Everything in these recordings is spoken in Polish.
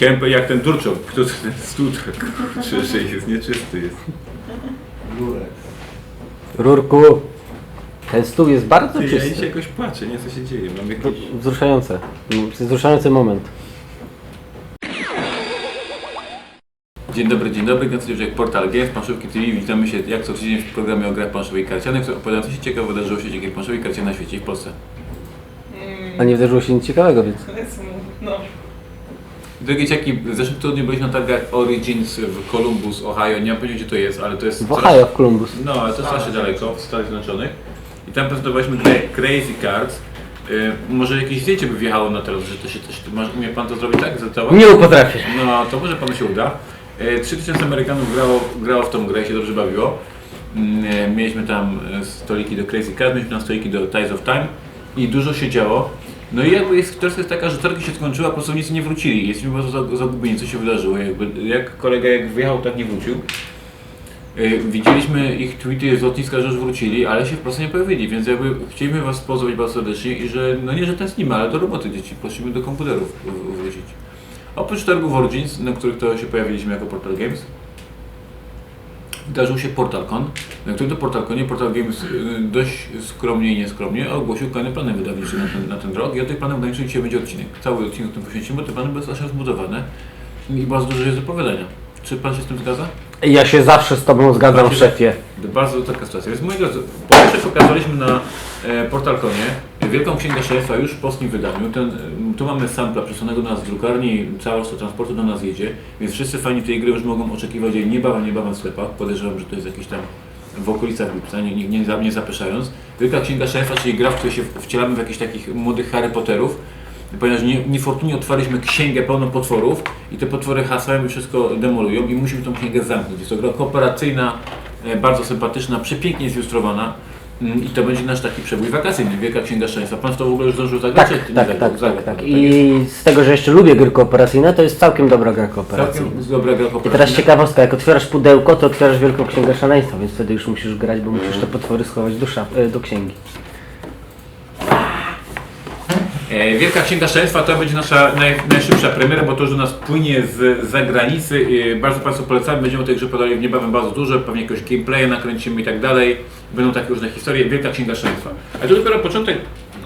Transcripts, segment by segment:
Chciałem powiedzieć jak ten Durczok, kto to ten stół tak kurczę, że jest nieczysty jest. Rurku, ten stół jest bardzo Ty, ja dzisiaj czysty. jakoś płaczę, nie co się dzieje. Mam jakiś... Wzruszające. Wzruszający moment. Dzień dobry, dzień dobry, Gęsty jak Portal Games, Panszówki TV. Witamy się jak co tydzień w programie o grach planszowej i karcianych, co opowiadam co się ciekawe wydarzyło się dzięki planszowej i karcianej na świecie i w Polsce. A nie wydarzyło się nic ciekawego, więc... No. Drogie cieki, w zeszłym tygodniu byliśmy na targach Origins w Columbus, Ohio. Nie mam pojęcia gdzie to jest, ale to jest... W Ohio, w Columbus. No, ale to strasznie daleko, w Stanach Zjednoczonych. I tam prezentowaliśmy grę Crazy Cards. Yy, może jakieś zdjęcie by wjechało na teraz, że to się coś... Może umie pan to zrobić tak? Zatować? Nie potrafię. No, to może panu się uda. E, 3000 Amerykanów grało, grało w tą grę i się dobrze bawiło. Mm, e, Mieliśmy tam e, stoliki do Crazy Card, mieliśmy tam stoliki do Ties of Time i dużo się działo. No i jakby jest, sytuacja jest taka, że targi się skończyły, a pracownicy nie wrócili. Jesteśmy bardzo za- zagubieni, co się wydarzyło. Jakby, jak kolega jak wyjechał, tak nie wrócił. E, Widzieliśmy ich tweety z lotniska, że już wrócili, ale się w Polsce nie pojawili, więc jakby chcielibyśmy Was pozdrowić bardzo serdecznie i że, no nie, że tęsknimy, ale do roboty dzieci, prosimy do komputerów wrócić. Oprócz targów Origins, na których to się pojawiliśmy jako Portal Games, wydarzył się PortalCon, na którym to PortalConie Portal Games y, dość skromnie i nieskromnie ogłosił kolejne plany wydawnicze na ten, na ten rok i o tych planach wydawniczych dzisiaj będzie odcinek. Cały odcinek tym poświęcimy, bo te plany były strasznie zbudowane i bardzo dużo jest do powiedzenia. Czy Pan się z tym zgadza? Ja się zawsze z tobą zgadzam, Macie- szefie. Bardzo taka sytuacja. Więc moi drodzy, po pierwsze pokazaliśmy na e, PortalConie Wielką Księgę Szaleństwa już w polskim wydaniu. Ten, tu mamy sampla przesłanego do nas z drukarni, cała reszta transportu do nas jedzie, więc wszyscy fani tej gry już mogą oczekiwać jej niebawem, niebawem w sklepach. Podejrzewam, że to jest jakieś tam w okolicach lipca, nie, nie, nie, nie zapeszając. Wielka Księga Szaleństwa, czyli gra, w której się wcielamy w jakichś takich młodych Harry Potterów, ponieważ nie, niefortunnie otwarliśmy księgę pełną potworów i te potwory hasają wszystko demolują i musimy tą księgę zamknąć. Jest to gra kooperacyjna, e, bardzo sympatyczna, przepięknie zilustrowana i to będzie nasz taki przebój wakacyjny, Wielka Księga Szczęścia. Pan w to w ogóle już zdążył zagrać? Tak, nie tak, zagrał? tak, Zagrał, tak, tak. I z tego, że jeszcze lubię gry kooperacyjne, to jest całkiem dobra gra kooperacyjna. Całkiem dobra gra I kooperacyjna. teraz ciekawostka, jak otwierasz pudełko, to otwierasz Wielką Księgę Szaleństwa, więc wtedy już musisz grać, bo musisz te potwory schować do, szaf, e, do księgi. E, Wielka Księga Szaleństwa to będzie nasza naj, najszybsza premiera, bo to już do nas płynie z zagranicy. E, Bardzo Państwu polecamy, będziemy o tej grze podali niebawem bardzo dużo, pewnie jakiegoś gameplaya nakręcimy i tak dalej. Będą takie różne historie. Wielka Księga Szaleństwa. A to dopiero początek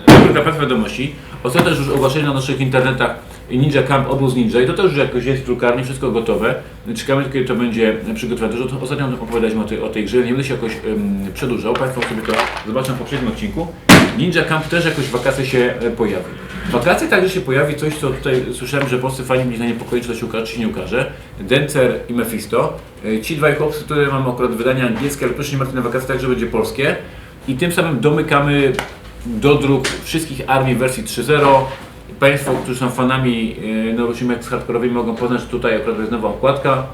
dobrych Państwa wiadomości. Ostatnio już ogłoszenie na naszych internetach Ninja Camp Obóz Ninja i to też już jakoś jest w drukarni, wszystko gotowe. Czekamy kiedy to będzie przygotowane. Dużo ostatnio opowiadaliśmy o tej, o tej grze, nie będę się jakoś um, przedłużał. Państwo sobie to zobaczą w poprzednim odcinku. Ninja Camp też jakoś wakacje się e, pojawi. Wakacje także się pojawi coś, co tutaj słyszałem, że polscy fani byli zaniepokojeni, czy to się ukaże, czy nie ukaże. Dencer i Mephisto. E, Ci dwaj chłopcy, które mamy akurat wydania angielskie, ale proszę nie martwić na wakacje, także będzie polskie. I tym samym domykamy do druk wszystkich armii wersji 3.0. Państwo, którzy są fanami e, Norosimek z hardkorowymi mogą poznać, że tutaj akurat jest nowa okładka,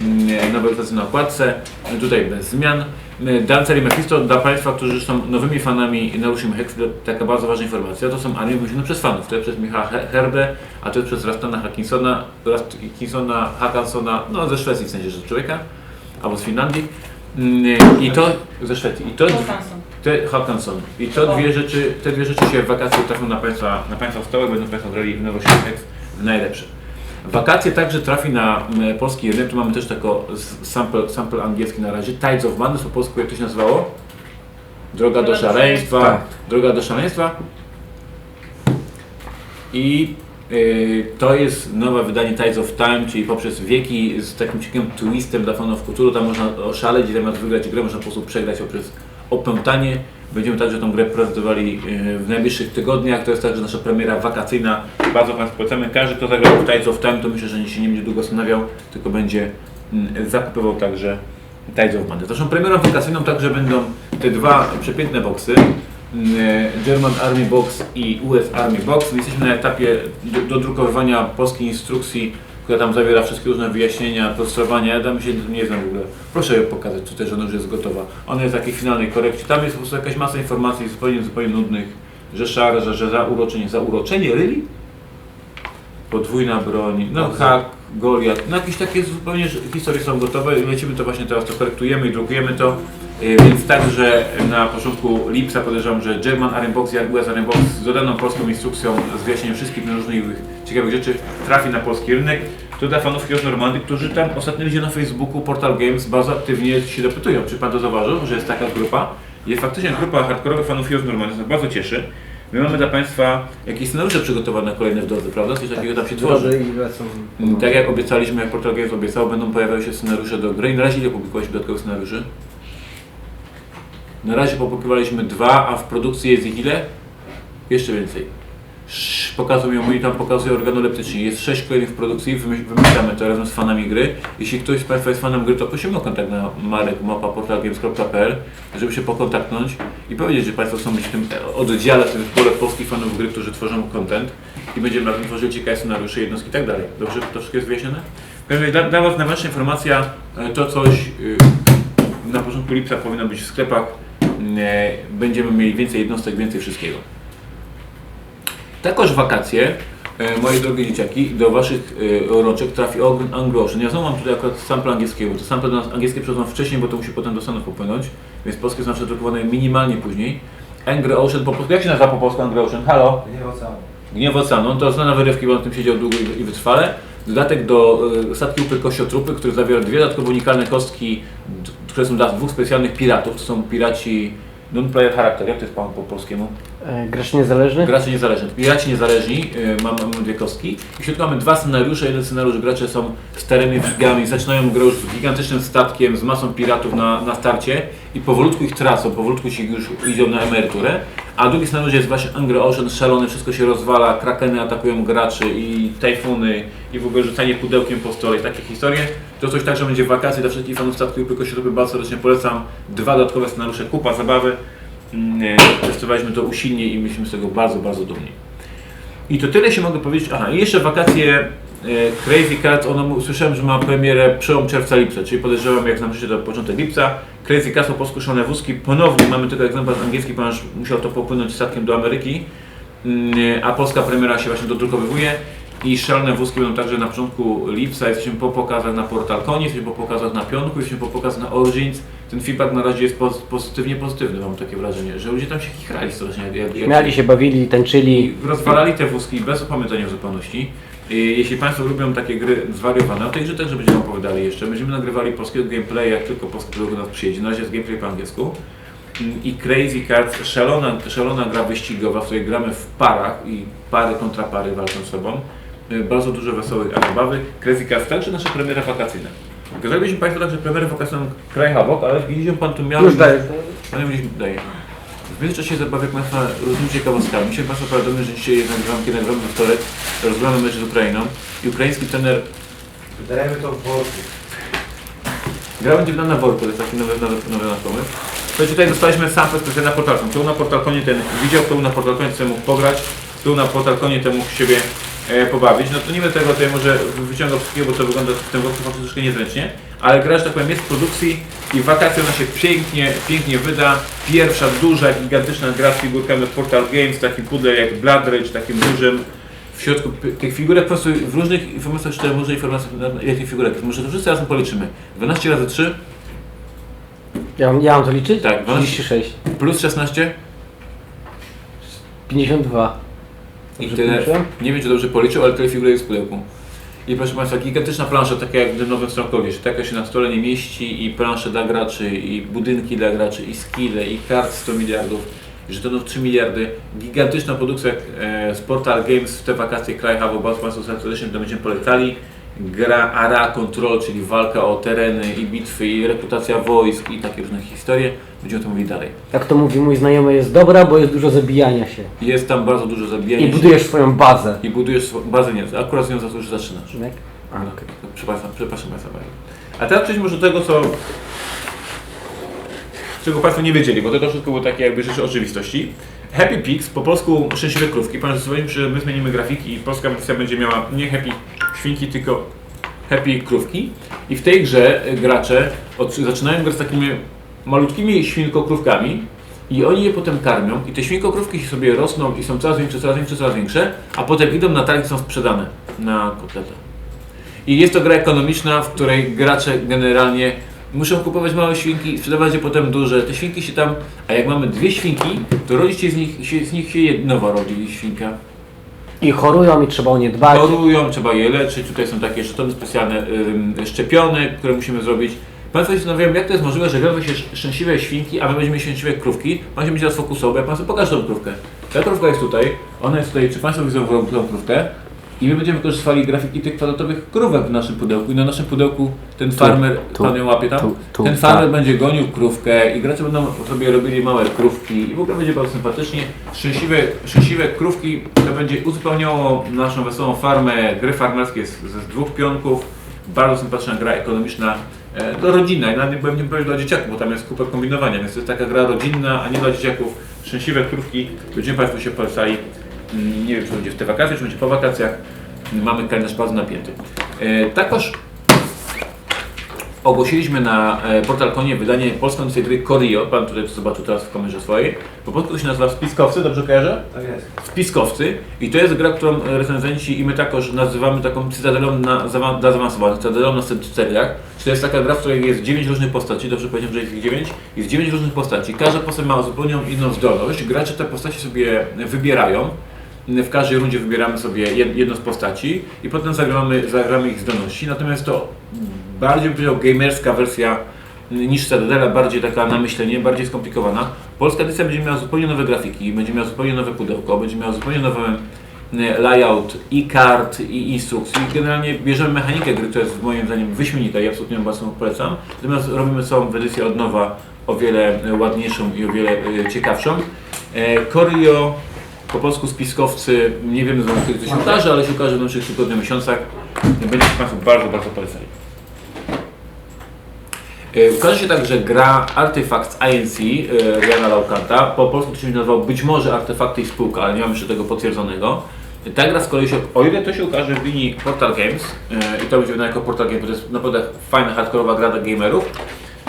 mm, nowe ilustracje na okładce, tutaj bez zmian. E, Dancer i Mephisto dla Państwa, którzy są nowymi fanami Narushima Hex, taka bardzo ważna informacja, to są armie wymyślone przez fanów, to jest przez Michała He- Herdę, a to jest przez Rastana Hackinsona, Hackinsona, Hackansona, no ze Szwecji w sensie, że człowieka, albo z Finlandii. Mm, I to ze Szwecji. I to te Hackanson. I to dwie rzeczy, te dwie rzeczy się w wakacje trafią na Państwa, na państwa stołek, będą Państwo grali w Nowoświatek w najlepsze. Wakacje także trafi na polski rynek, tu mamy też tako s- sample, sample angielski na razie, Tides of Madness, po polsku jak to się nazywało? Droga do szaleństwa. Tak. Droga do szaleństwa. I y, to jest nowe wydanie Tides of Time, czyli poprzez wieki z takim ciekawym twistem dla fanów kultury. Tam można oszaleć i zamiast wygrać grę, można po prostu przegrać poprzez opętanie. Będziemy także tą grę prezentowali y, w najbliższych tygodniach. To jest także nasza premiera wakacyjna. Bardzo Państwu polecamy. Każdy, kto zagrał w Tides of Time, to myślę, że się nie będzie długo zastanawiał, tylko będzie mm, zakupywał także Tides of Madness. Naszą premierą wakacyjną także będą te dwa przepiękne boksy. mm, German Army Box i US Army Box. My Jesteśmy na etapie do- dodrukowywania polskiej instrukcji, która tam zawiera wszystkie różne wyjaśnienia, prostrowania. Ja tam się nie znam w ogóle. Proszę ją pokazać tutaj, że ona już jest gotowa. Ona jest w takiej finalnej korekcie. Tam jest po prostu jakaś masa informacji zupełnie, zupełnie nudnych, że szar, że, że za uroczenie, za uroczenie, really? Podwójna broń, no hak, Goliat, no jakieś takie zupełnie że historie są gotowe i lecimy to właśnie teraz, to korektujemy i drukujemy to. E, Więc także na początku lipca podejrzewam, że German Armbox i US Armbox z dodaną polską instrukcją z wyjaśnieniem wszystkich różnych ciekawych rzeczy trafi na polski rynek. To dla fanów Heroes Normandy, którzy tam ostatnio ludzie na Facebooku Portal Games bardzo aktywnie się dopytują, czy pan to zauważył, że jest taka grupa. Jest faktycznie grupa hardkorowych fanów Heroes Normandy, to bardzo cieszy. My mamy dla Państwa jakieś scenariusze przygotowane na kolejne wdowcy, prawda? Coś takiego tam się tworzy. Tak jak obiecaliśmy, jak Portal Games obiecał, będą pojawiały się scenariusze do gry. I na razie ile publikowaliśmy dodatkowych scenariuszy? Na razie publikowaliśmy dwa, a w produkcji jest ich ile? Jeszcze więcej. Pokazują mi tam pokazują organoleptycznie. Jest sześć kolejnych w produkcji, wymy- wymyślamy to razem z fanami gry. Jeśli ktoś z Państwa jest fanem gry, to prosimy o kontakt na marek.portalgames.pl, żeby się pokontaktnąć i powiedzieć, że Państwo chcą być w tym oddziale, w tym zborze polskich fanów gry, którzy tworzą content i będziemy razem tworzyli ciekawe scenariusze, jednostki i tak dalej. Dobrze? To wszystko jest wyjaśnione? Dla, dla Was najważniejsza informacja, e, to coś y, na początku lipca powinno być w sklepach. E, Będziemy mieli więcej jednostek, więcej wszystkiego. Takoż wakacje, e, moje drogie dzieciaki, do Waszych e, rączek trafi Ogun Anglo Ocean. Ja znowu mam tutaj akurat sample angielskiego, to sample angielskie przychodzą wcześniej, bo to musi potem do Stanów popłynąć, więc polskie są przedrukowane minimalnie później. Angry Ocean, po polsku, jak się nazywa po polsku Angry Ocean? Halo? Nie oceanu. Gniew Oceanu, to znana wyrywki, bo on tym siedział długo i, wytrwale. Dodatek do statki upy kościotrupy, który zawiera dwie dodatkowo unikalne kostki, które są dla dwóch specjalnych piratów. To są piraci non-player charakter, jak to jest po, po polskiemu? E, Gracz niezależny? Gracze niezależni. Piraci niezależni, y, mamy, mamy dwie kostki. I w środku mamy dwa scenariusze. Jeden scenariusz gracze są starymi wigami, zaczynają grę już z gigantycznym statkiem, z masą piratów na, na starcie i powolutku ich tracą, powolutku się już idą na emeryturę. A drugi scenariusz jest właśnie Angry Ocean, szalony, wszystko się rozwala, krakeny atakują graczy i tajfuny i w ogóle rzucanie pudełkiem po stole i takie historie. To coś także będzie wakacje dla wszystkich fanów statku tylko się bardzo serdecznie polecam. Dwa dodatkowe scenariusze, kupa zabawy. Mm, e, Testowaliśmy to usilnie i myślimy z tego bardzo, bardzo dumni. I to tyle się mogę powiedzieć. Aha, i jeszcze wakacje Crazy Cat, ono słyszałem, że ma premierę przełom czerwca-lipca, czyli podejrzewam, jak znam życie, to początek lipca. Crazy Cat po polsku Szalone Wózki. Ponownie mamy tylko egzemplarz angielski, ponieważ musiał to popłynąć statkiem do Ameryki, Mm, e, a polska premiera się właśnie dodrukowywuje. I szalone wózki będą także na początku lipca. Jesteśmy po pokazach na PortalConie, jesteśmy po pokazach na Pionku, jesteśmy po pokazach na Origins. Ten feedback na razie jest poz- pozytywnie pozytywny, mam takie wrażenie, że ludzie tam się chichrali strasznie. Jak, jak, Śmiali się, bawili, tańczyli. rozwalali te wózki bez opamiętania w zupełności. Jeśli Państwo lubią takie gry zwariowane, o tej grze także będziemy opowiadali jeszcze. Będziemy nagrywali polskiego gameplaya, jak tylko polski nas przyjedzie. Na razie jest gameplay po angielsku. I Crazy Cards, szalona, szalona gra wyścigowa, w której gramy w parach i pary kontra pary walczą z sobą. Y, Bardzo dużo wesołych zabawy. Crazy Cards także nasza premiera wakacyjna. Pokazalibyśmy Państwu także premierę wakacyjną Kraj Havok, ale widzicie Pan tu miał... Już daję. Ale mieliśmy, daję. W międzyczasie zabawię Państwa różnymi ciekawostkami. Dzisiaj Państwo powiadomię, że dzisiaj nagrywam, kiedy nagrywamy we wtorek, rozgrywamy mecz z Ukrainą i ukraiński trener Wydajemy to w worku. Gra będzie wydana na worku, to jest taki nowy, nowy, nowy nasz pomysł. To tutaj dostaliśmy sample specjalnie na Portalkonie. Kto był na Portalkonie, ten widział, kto był na Portalkonie, ten mógł pograć, kto był na Portalkonie, ten mógł siebie e, pobawić. No to nie będę tego tutaj może wyciągał wszystkiego, bo to wygląda w tym faktycznie troszkę niezręcznie, ale gra, że tak powiem, jest w produkcji i w wakacje ona się pięknie, pięknie wyda. Pierwsza duża, gigantyczna gra z figurkami od Portal Games, taki pudel jak Blood Rage, takim dużym. W środku tych figurek po prostu w różnych informacjach czytałem różne informacje, ile tych figurek. Może to wszyscy razem policzymy. 12 razy 3 Ja mam, ja mam to liczyć? Tak, 12. 36. plus 16 52. i Dobrze tyle. Nie wiem czy dobrze policzył, ale tyle figurek jest w pudełku. I proszę Państwa, gigantyczna plansza, taka jak w nowym Strongholdzie, że taka się na stole nie mieści i plansze dla graczy, i budynki dla graczy, i skille, i kart 100 miliardów, i żetonów 3 miliardy. Gigantyczna produkcja e, z Portal Games w te wakacje kraj Havo, Państwu serdecznie to będziemy polecali. Gra ARA Control, czyli walka o tereny i bitwy, i reputacja wojsk, i takie różne historie. Będziemy o tym mówić dalej. Jak to mówi mój znajomy, jest dobra, bo jest dużo zabijania się. Jest tam bardzo dużo zabijania I się. budujesz swoją bazę. I budujesz swo- bazę, nie, akurat z nią za to już zaczynasz. Tak? A, No, okej. Przepraszam, przepraszam Państwa bardzo. A teraz przejdźmy może do tego, co... czego Państwo nie wiedzieli, bo to, to wszystko było takie jakby rzeczy oczywistości. Happy Pigs, po polsku szczęśliwe krówki, ponieważ zdecydowaliśmy, że my zmienimy grafiki i polska wersja będzie miała nie Happy Świnki, tylko Happy Krówki. I w tej grze y, gracze od, zaczynają grać z takimi malutkimi świnkokrówkami i oni je potem karmią i te świnkokrówki się sobie rosną i są coraz większe, coraz większe, coraz większe, a potem idą na targi są sprzedane na kotleta. I jest to gra ekonomiczna, w której gracze generalnie muszą kupować małe świnki, sprzedawać je potem duże. Te świnki się tam, a jak mamy dwie świnki, to rodzi się z nich się, z nich się nowa rodzi świnka. I chorują i trzeba o nie dbać. Chorują, trzeba je leczyć. Tutaj są takie żetony specjalne ym, szczepione, które musimy zrobić. Państwo się zastanawiają, jak to jest możliwe, że wiąże się sz- szczęśliwe świnki, a my będziemy mieć szczęśliwe krówki. Pan się będzie teraz fokusował, ja Państwu pokażę tą krówkę. Ta krówka jest tutaj, ona jest tutaj, czy Państwo widzą tą krówkę? I my będziemy wykorzystywali grafiki tych kwadratowych krówek w naszym pudełku i na naszym pudełku ten farmer, tu, Pan ją łapie tam? tu, tu, ten farmer tak. będzie gonił krówkę i gracze będą sobie robili małe krówki i w ogóle będzie bardzo sympatycznie. Szczęśliwe, szczęśliwe krówki to będzie uzupełniało naszą wesołą farmę gry farmerskie z, z dwóch pionków. Bardzo sympatyczna gra ekonomiczna, e, to rodzinna i nawet nie powiem powiem dla dzieciaków, bo tam jest kupę kombinowania, więc to jest taka gra rodzinna, a nie dla dzieciaków. Szczęśliwe krówki, będziemy Państwu się polecali. Nie wiem, czy będzie w te wakacje, czy będzie po wakacjach. Mamy kalendarz bardzo napięty. E, Takoż ogłosiliśmy na e, Portal Konie wydanie polskiej edycji gry Corio. Pan tutaj to zobaczył teraz w kamerze swojej. Po polsku to się nazywa Spiskowcy, dobrze kojarzę? Tak jest. Spiskowcy. I to jest gra, którą recenzenci i my takoż nazywamy taką cytadelą na, dla zaawansowanych, cytadelą na seriach. Czy to jest taka gra, w której jest 9 różnych postaci, dobrze powiedziałem, że jest ich 9? Jest 9 różnych postaci. Każda postać ma zupełnie inną zdolność. Gracze te postaci sobie wybierają. W każdej rundzie wybieramy sobie jed- jedną z postaci i potem zagramy, zagramy ich zdolności. Natomiast to bardziej bym powiedział gamerska wersja niż Citadela, bardziej taka na myślenie, bardziej skomplikowana. Polska edycja będzie miała zupełnie nowe grafiki, będzie miała zupełnie nowe pudełko, będzie miała zupełnie nowy e, layout i kart, i instrukcji. Generalnie bierzemy mechanikę gry, która jest moim zdaniem wyśmienita i absolutnie ją bardzo polecam. Natomiast robimy całą edycję od nowa, o wiele ładniejszą i o wiele e, ciekawszą. E, Corio, po polsku spiskowcy, nie wiemy znowu kiedy to się ukaże, ale się ukaże w najbliższych tygodniach, miesiącach. Będziecie Państwo bardzo, bardzo polecali. E, Ukaże się także gra Artifacts INC e, Jana Laukanta. Po polsku to się nazywał być może Artefakty i Spółka, ale nie mam jeszcze tego potwierdzonego. Ta gra z kolei się, o ile to się ukaże w linii Portal Games e, i to będzie wydane jako Portal Games, bo to jest naprawdę fajna, hardkorowa gra dla gamerów.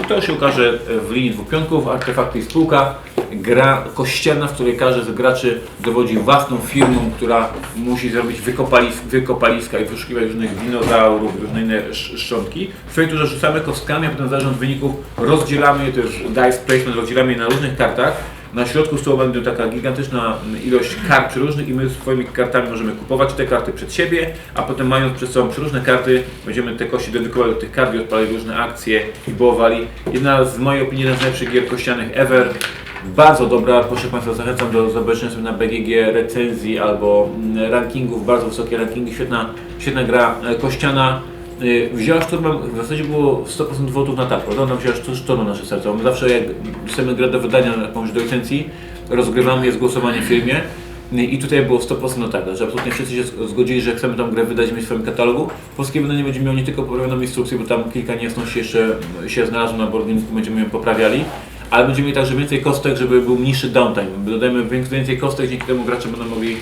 I to się ukaże w linii dwóch pionków, Artefakty i Spółka. Gra kościelna, w której każdy z graczy dowodzi własną firmą, która musi zrobić wykopalis, wykopaliska i wyszukiwać różnych dinozaurów, różne inne sz- szczątki. W swojej turze rzucamy kostkami, a potem zależnie od wyników rozdzielamy to jest dice placement, rozdzielamy je na różnych kartach. Na środku stołu będzie taka gigantyczna ilość kart przeróżnych i my swoimi kartami możemy kupować te karty przed siebie, a potem mając przed sobą przeróżne karty, będziemy te kości dedykowali do tych kart i odpalali różne akcje i bołowali. Jedna z mojej opinii z najlepszych gier kościanych ever. Bardzo dobra, proszę Państwa, zachęcam do zobaczenia sobie na BGG recenzji albo mm, rankingów, bardzo wysokie rankingi, świetna, świetna gra e, kościana. Y, Wzięła szturmem, w zasadzie było 100% votów na tak? Ona wzięła sztur- szturmem nasze serca. My zawsze jak chcemy grę do wydania, jakąś do licencji, rozgrywamy je z głosowaniem w firmie. I tutaj było 100% na tak, że absolutnie wszyscy się zgodzili, że chcemy tą grę wydać mieć w swoim katalogu. Polskie wydanie będzie miało nie tylko poprawioną instrukcję, bo tam kilka niejasności jeszcze się znalazło na boardingu, będziemy ją poprawiali, ale będziemy mieli także więcej kostek, żeby był mniejszy downtime. Dodajemy więcej kostek, dzięki temu gracze będą mogli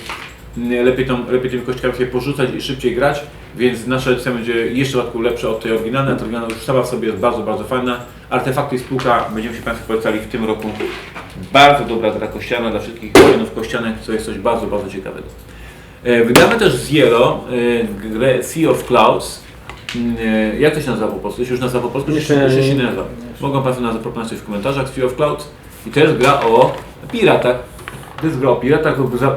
lepiej, tą, lepiej tymi kościkami sobie porzucać i szybciej grać, więc nasza edycja będzie jeszcze w dodatku lepsza od tej oryginalnej. Ta oryginalna już sama w sobie jest bardzo, bardzo fajna. Artefakty i spółka będziemy się Państwu polecali w tym roku. Bardzo dobra gra kościana dla wszystkich fanów kościanek, co jest coś bardzo, bardzo ciekawego. E, Wydamy też z Yellow e, grę Sea of Clouds. E, Jak to się nazywa po polsku? Się już nazywa po polsku? Jeszcze- Jeszcze się nie nazywa. Mogą Państwo nas zaproponować coś w komentarzach. Sea of Clouds. I to jest gra o piratach. To jest gra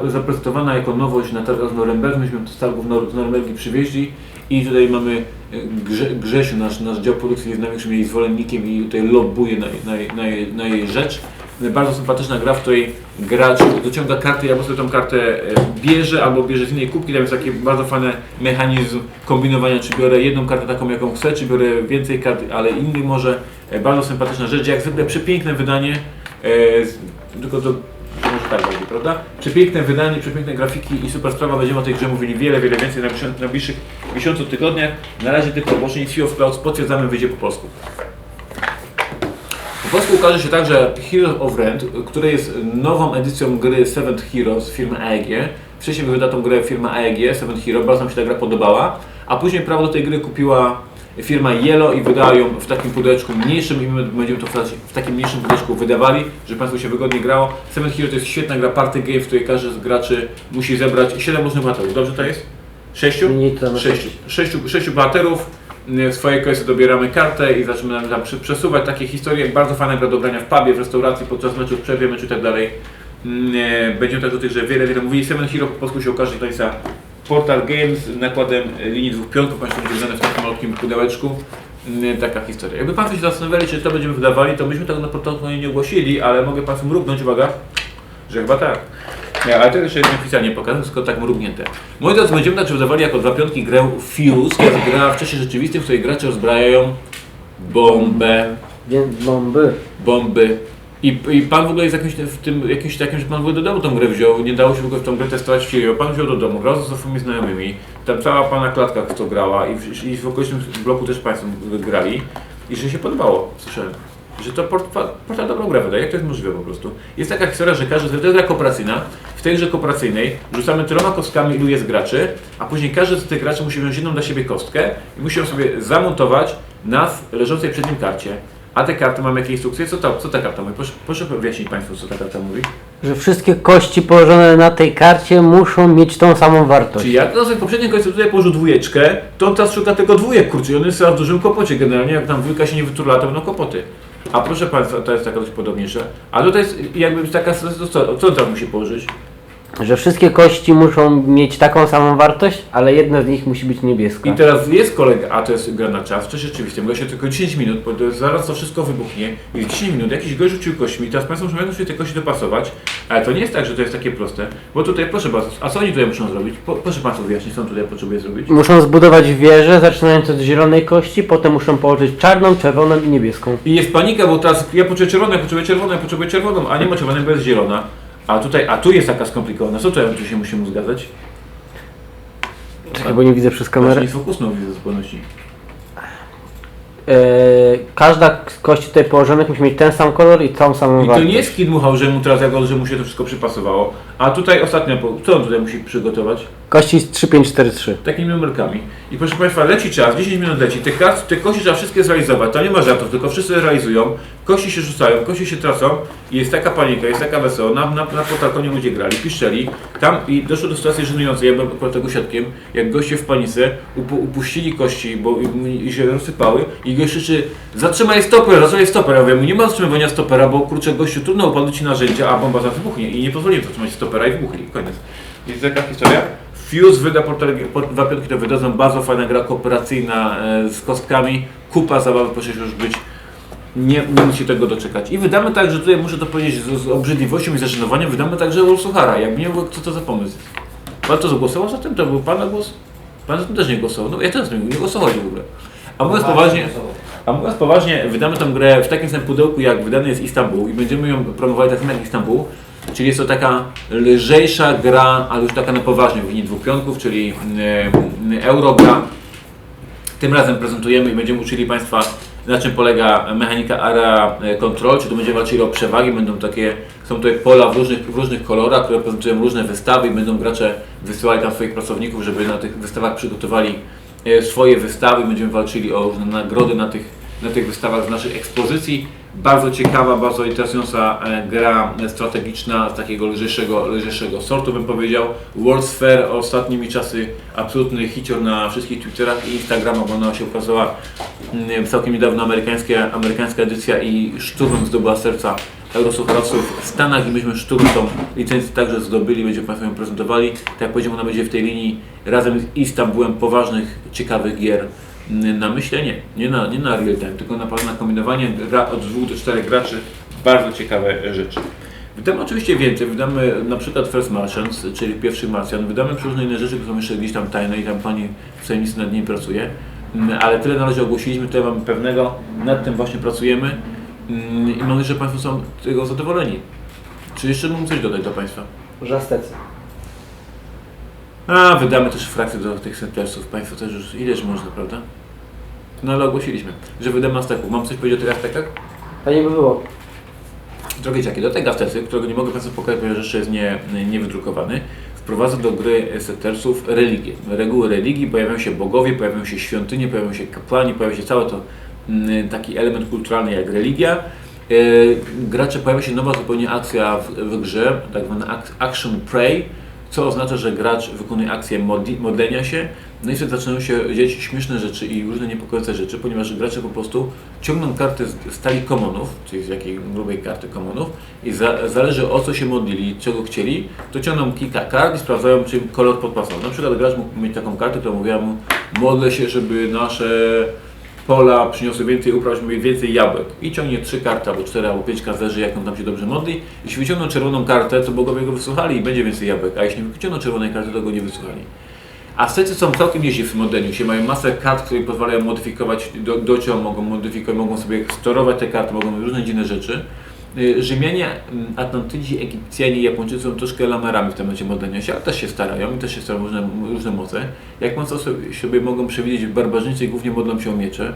zaprezentowana jako nowość na targach z Norymberg. Myśmy to z targów Nor- z Norymbergi przywieźli i tutaj mamy e, Grze, Grzesiu, nasz, nasz dział produkcji jest największym jej zwolennikiem i tutaj lobbuje na, na, na, jej, na jej rzecz. Bardzo sympatyczna gra, w której gracz dociąga kartę i albo sobie tą kartę e, bierze, albo bierze z innej kubki. Tam jest taki bardzo fajny mechanizm kombinowania, czy biorę jedną kartę taką, jaką chcę, czy biorę więcej kart, ale innych może. E, Bardzo sympatyczna rzecz, jak zwykle przepiękne wydanie, e, tylko to może tak będzie, prawda? Przepiękne wydanie, przepiękne grafiki i super sprawa. Będziemy o tej grze mówili wiele, wiele więcej na najbliższych- najbliższych miesiącu, tygodniach. Na razie tylko ogłoszenie Sea of Clouds potwierdzamy, wyjdzie po polsku. Po polsku ukaże się także Heroes of Rent, które jest nową edycją gry Seventh Heroes firmy AEG. Wcześniej wyda tą grę firma AEG, Seventh Hero, bardzo nam się ta gra podobała, a później prawo do tej gry kupiła firma Yellow i wydała ją w takim pudełeczku mniejszym i my będziemy to w, takim mniejszym pudełeczku wydawali, żeby Państwu się wygodnie grało. Seventh Hero to jest świetna gra party game, w której każdy z graczy musi zebrać 7 różnych bohaterów. Dobrze to jest? Sześciu? Sześciu, sześciu, sześciu bohaterów w swojej kolejce dobieramy kartę i zaczynamy tam przesuwać takie historie. Bardzo fajna gra do grania w pubie, w restauracji, podczas meczu, w przerwie meczu i tak dalej. Mm, Będziemy też o tych, że wiele, wiele mówili. Seven Hero po polsku się ukaże to jest Portal Games z nakładem linii dwóch piątków, będzie wydane w takim malutkim pudełeczku. Mm, Taka historia. Jakby Państwo się zastanawiali, czy to będziemy wydawali, to byśmy tego na portalu nie ogłosili, ale mogę Państwu mrugnąć, uwaga, że chyba tak. Nie, ale to jeszcze jest oficjalnie pokazane, tylko tak mrugnięte. Moi drodzy, będziemy także wydawali jako dwa piątki grę Fuse, to jest gra w czasie rzeczywistym, w której gracze rozbrajają bombę, Więc bomby. bomby. I, I pan w ogóle jest jakimś, w tym, jakimś takim, że pan w ogóle do domu tą grę wziął, nie dało się w ogóle w tą grę testować siebie. Pan wziął do domu, grał ze swoimi znajomymi, tam cała pana klatka w to grała i w, i w okolicznym bloku też państwo grali i że się podobało, słyszałem. Że to port, port, portal dobrą grę wydaje, jak to jest możliwe po prostu. Jest taka historia, że każdy, to jest gra kooperacyjna, w tej grze kooperacyjnej rzucamy tyloma kostkami ilu jest graczy, a później każdy z tych graczy musi wziąć jedną dla siebie kostkę i musi ją sobie zamontować na leżącej przed nim karcie. A te karty mamy jakieś instrukcje? Co, to, co ta karta mówi? Proszę, proszę wyjaśnić Państwu, co ta karta mówi. Że wszystkie kości położone na tej karcie muszą mieć tą samą wartość. Czyli jak no, w poprzednim końcu tutaj położył dwójeczkę, to on teraz szuka tego dwójek, kurczę, i on jest teraz w dużym kłopocie generalnie, jak tam dwójka się nie wyturla, to będą kłopoty. A proszę Państwa, to jest taka dość podobniejsza. A tutaj jest jakby taka, co, co on tam musi położyć? Że wszystkie kości muszą mieć taką samą wartość, ale jedna z nich musi być niebieska. I teraz jest kolega, a to jest gra na czas, rzeczywistym, gra się tylko 10 minut, bo to zaraz to wszystko wybuchnie. I 10 minut, jakiś gość rzucił kośćmi, teraz Państwo muszą jakoś te kości dopasować, ale to nie jest tak, że to jest takie proste, bo tutaj, proszę bardzo, a co oni tutaj muszą zrobić? Po, proszę Państwu wyjaśnić, co on tutaj potrzebuje zrobić. Muszą zbudować wieżę, zaczynając od zielonej kości, potem muszą położyć czarną, czerwoną i niebieską. I jest panika, bo teraz ja potrzebuję czerwoną, ja potrzebuję czerwoną, ja potrzebuję czerwoną, a nie ma czerwonej, bo jest zielona. A tutaj, a tu jest taka skomplikowana, co to ja tu się musimy zgadzać? Czekaj, bo nie widzę przez Kamerę? kamerę. Nie fokusną widzę zupełności. E, każda z kości tutaj położonych musi mieć ten sam kolor i tą samą I to wartość. nie jest dmuchał, że mu teraz jak że mu się to wszystko przypasowało. A tutaj ostatnia, po- co on tutaj musi przygotować? Kości z 3, 5, 4, 3. Takimi numerkami. I proszę Państwa, leci czas, 10 minut leci. Te, kart, te kości trzeba wszystkie zrealizować. To nie ma żartów, tylko wszyscy realizują. Kości się rzucają, kości się tracą i jest taka panika, jest taka wesoło. Na, na, na potarkonie ludzie grali, piszczeli. Tam i doszło do sytuacji żenującej, ja byłem akurat tego świadkiem, jak goście w panice upu, upuścili kości, bo i, i się rozsypały i gość krzyczy zatrzymaj stoper, zatrzymaj stoper. Ja mówię, nie ma zatrzymywania stopera, bo kurczę gościu trudno upadł ci narzędzia, a bomba zaraz wybuchnie i nie pozwoliłem zatrzymać stopera i wybuchli. Koniec. Jest taka historia. Fuse wyda dwa piątki to wydadzą, bardzo fajna gra kooperacyjna e, z kostkami, kupa zabawy, proszę się już być, nie, nie musi tego doczekać. I wydamy także, tutaj muszę to powiedzieć z, z obrzydliwością i zażenowaniem, wydamy także Ursuchara, jakby nie było, co to za pomysł. Pan to zagłosował za tym? To był Pana głos? Pan za tym też nie głosował, no ja też nie, nie głosowałem w ogóle. A mówiąc poważnie, a mówiąc poważnie, wydamy tę grę w takim samym pudełku, jak wydany jest Istanbul i będziemy ją promowali tak samo jak Istanbul, czyli jest to taka lżejsza gra, ale już taka na poważnie w linii dwóch pionków, czyli e, Eurogra. Tym razem prezentujemy i będziemy uczyli Państwa, na czym polega mechanika area e, control, czy będziemy walczyli o przewagi, będą takie, są tutaj pola w różnych, w różnych kolorach, które prezentują różne wystawy i będą gracze wysyłali tam swoich pracowników, żeby na tych wystawach przygotowali e, swoje wystawy, będziemy walczyli o różne nagrody na tych, na tych wystawach z naszych ekspozycji. Bardzo ciekawa, bardzo interesująca e, gra strategiczna z takiego lżejszego, lżejszego sortu bym powiedział. World's Fair ostatnimi czasy absolutny hicior na wszystkich Twitterach i Instagramach, bo ona się ukazała mm, całkiem niedawno amerykańskie, amerykańska edycja i szturmem zdobyła serca eurosucharowców w Stanach i myśmy szturm tą licencję także zdobyli, będziemy Państwu ją prezentowali. Tak jak powiedziałem, ona będzie w tej linii razem z Istanbulem poważnych, ciekawych gier na myślenie, nie na, nie na real time, tylko na, na kombinowanie od dwóch do czterech graczy, bardzo ciekawe rzeczy. Wydamy oczywiście więcej, wydamy na przykład First Martians, czyli pierwszy Marsjan, wydamy różne inne rzeczy, które są jeszcze gdzieś tam tajne i tam pani w tajemnicy nad nimi pracuje, Mm, ale tyle na razie ogłosiliśmy, tutaj mamy pewnego, nad tym właśnie pracujemy Mm, i mam nadzieję, że Państwo są tego zadowoleni. Czy jeszcze mógł coś dodać do Państwa? Żastecy. A, wydamy też frakcję do tych sentersów. Państwo też już, ileż można, prawda? No ale ogłosiliśmy, że wydamy Azteków. Mam coś powiedzieć o tych Aztekach? Fajnie by było. Drogie dziaki, do tego Aztecy, którego nie mogę Państwu pokazać, ponieważ jeszcze jest nie, niewydrukowany, wprowadza do gry setersów religię. Reguły religii, pojawiają się bogowie, pojawiają się świątynie, pojawiają się kapłani, pojawia się cały to mm, taki element kulturalny jak religia. E, gracze pojawia się nowa zupełnie akcja w, w grze, tak zwana ac- action pray, co oznacza, że gracz wykonuje akcję modlenia się No i wtedy zaczynają się dziać śmieszne rzeczy i różne niepokojące rzeczy, ponieważ gracze po prostu ciągną karty z talii komonów, czyli z jakiej grubej karty komonów i za, zależy o co się modlili, czego chcieli, to ciągną kilka kart i sprawdzają, czy kolor podpasował. Na przykład gracz mógł mieć taką kartę, która mówiła mu modlę się, żeby nasze pola przyniosły więcej upraw, żeby więcej jabłek. I ciągnie trzy karty, albo cztery, albo pięć kart, jak on tam się dobrze modli. Jeśli wyciągną czerwoną kartę, to bogowie go wysłuchali i będzie więcej jabłek, a jeśli nie wyciągną czerwonej karty, to go nie wysłuchali. Ascetycy są całkiem nieźli w modleniu się, mają masę kart, które pozwalają modyfikować do, dociąg, mogą modyfikować, mogą sobie sterować te karty, mogą robić różne dziwne rzeczy. Y, Rzymianie, mm, Atlantydzi, Egipcjanie Japończycy są troszkę lamerami w temacie modlenia ale też się starają i też się starają różne, różne moce. Jak mocno sobie, mogą przewidzieć, barbarzyńcy głównie modlą się o miecze,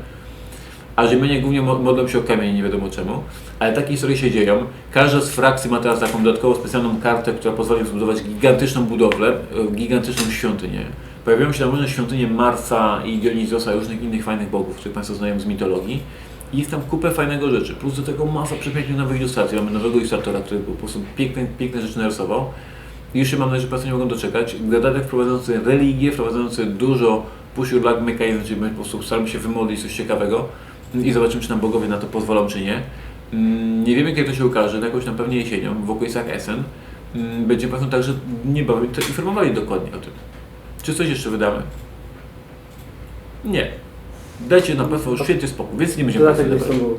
a Rzymianie głównie mo- modlą się o kamień, nie wiadomo czemu. Ale takie historie się dzieją. Każda z frakcji ma teraz taką dodatkową specjalną kartę, która pozwala zbudować gigantyczną budowlę, e, gigantyczną świątynię. Pojawiają się tam różne świątynie Marsa i Dionizosa i różnych innych fajnych bogów, których Państwo znają z mitologii. I jest tam kupę fajnego rzeczy. Plus do tego masa przepięknych nowych ilustracji. Mamy nowego ilustratora, który po prostu piękne, piękne rzeczy narysował. I jeszcze mam nadzieję, że Państwo nie mogą doczekać. Dodatek wprowadzający religię, wprowadzający dużo push your luck mechanism, czyli po prostu staramy się wymodlić coś ciekawego i zobaczymy, czy nam bogowie na to pozwolą, czy nie. Mm, Nie wiemy, kiedy to się ukaże, jakoś na pewnie jesienią, w okolicach Essen. Mm, Będziemy Państwu także niebawem informowali dokładnie o tym. Czy coś jeszcze wydamy? Nie. Dajcie na już święty spokój, więc nie będziemy Dodatek dawać. sądu.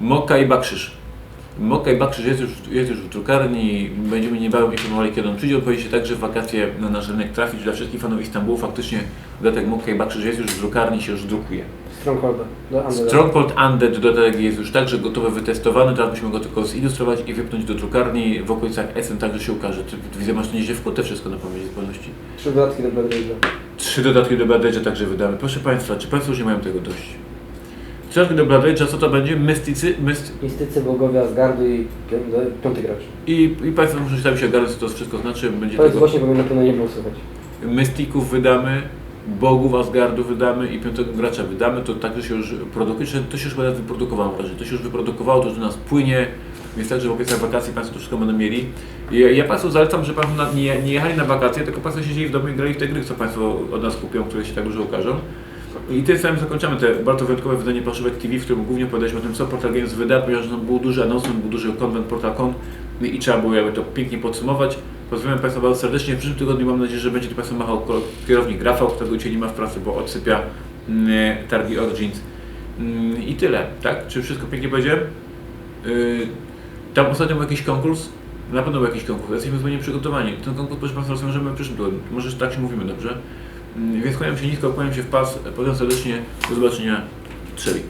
Moka i Bakrzyż. Moka i Bakrzyż jest już, jest już w drukarni. Będziemy niebawem informowali, kiedy on przyjdzie. Odpowiedzieć tak, że w wakacje na nasz rynek trafić dla wszystkich fanów Istanbulu. Faktycznie dodatek Moka i Bakrzyż jest już w drukarni, się już drukuje. Strongholda. Do Undead. Stronghold Undead dodatek jest już także gotowy, wytestowany. Teraz musimy go tylko zilustrować i wypnąć do drukarni. W okolicach Essen także się ukaże. Ty widzę, masz nieźle wkute wszystko na pamięć zupełności. Trzy dodatki do Blood Rage'a. Trzy dodatki do Rage'a także wydamy. Proszę Państwa, czy Państwo już nie mają tego dość? Trzy dodatki do Rage'a, co to będzie? Mysticy, myst, Mistycy, bogowie Asgardu i piąty, piąty gracz. I, I Państwo muszą się tam się ogarnąć, co to wszystko znaczy. Będzie To jest tego właśnie, bo mnie na pewno nie było słychać. Mystików wydamy, Bogów Asgardu wydamy i piątego gracza wydamy. To także się już produkuje, to się już chyba wyprodukowało wrażenie. To się już wyprodukowało, to już do nas płynie. Więc także w okresach wakacji Państwo wszystko będą mieli. Ja, ja Państwu zalecam, że Państwo na, nie, nie jechali na wakacje, tylko Państwo siedzieli w domu i grali w te gry, co Państwo od nas kupią, które się tak dużo ukażą. I tym samym zakończamy te bardzo wyjątkowe wydanie Planszówek TV, w którym głównie opowiadaliśmy o tym, co Portal Games wyda, ponieważ był duży announcement, był duży konwent PortalCon i, trzeba było jakby to pięknie podsumować. Pozdrawiam Państwa bardzo serdecznie. W przyszłym tygodniu mam nadzieję, że będzie tu Państwa machał kierownik Rafał, którego dzisiaj nie ma w pracy, bo odsypia mm, targi Origins. Mm, I tyle, tak? Czy wszystko pięknie będzie? Yy, tam ostatnio był jakiś konkurs. Na pewno był jakiś konkurs. Jesteśmy zupełnie przygotowani. Ten konkurs, proszę Państwa, rozwiążemy w przyszłym tygodniu. Może tak się mówimy, dobrze? Mm, Więc kłaniam się nisko, kłaniam się w pas. Pozdrawiam serdecznie. Do zobaczenia. Trzeli.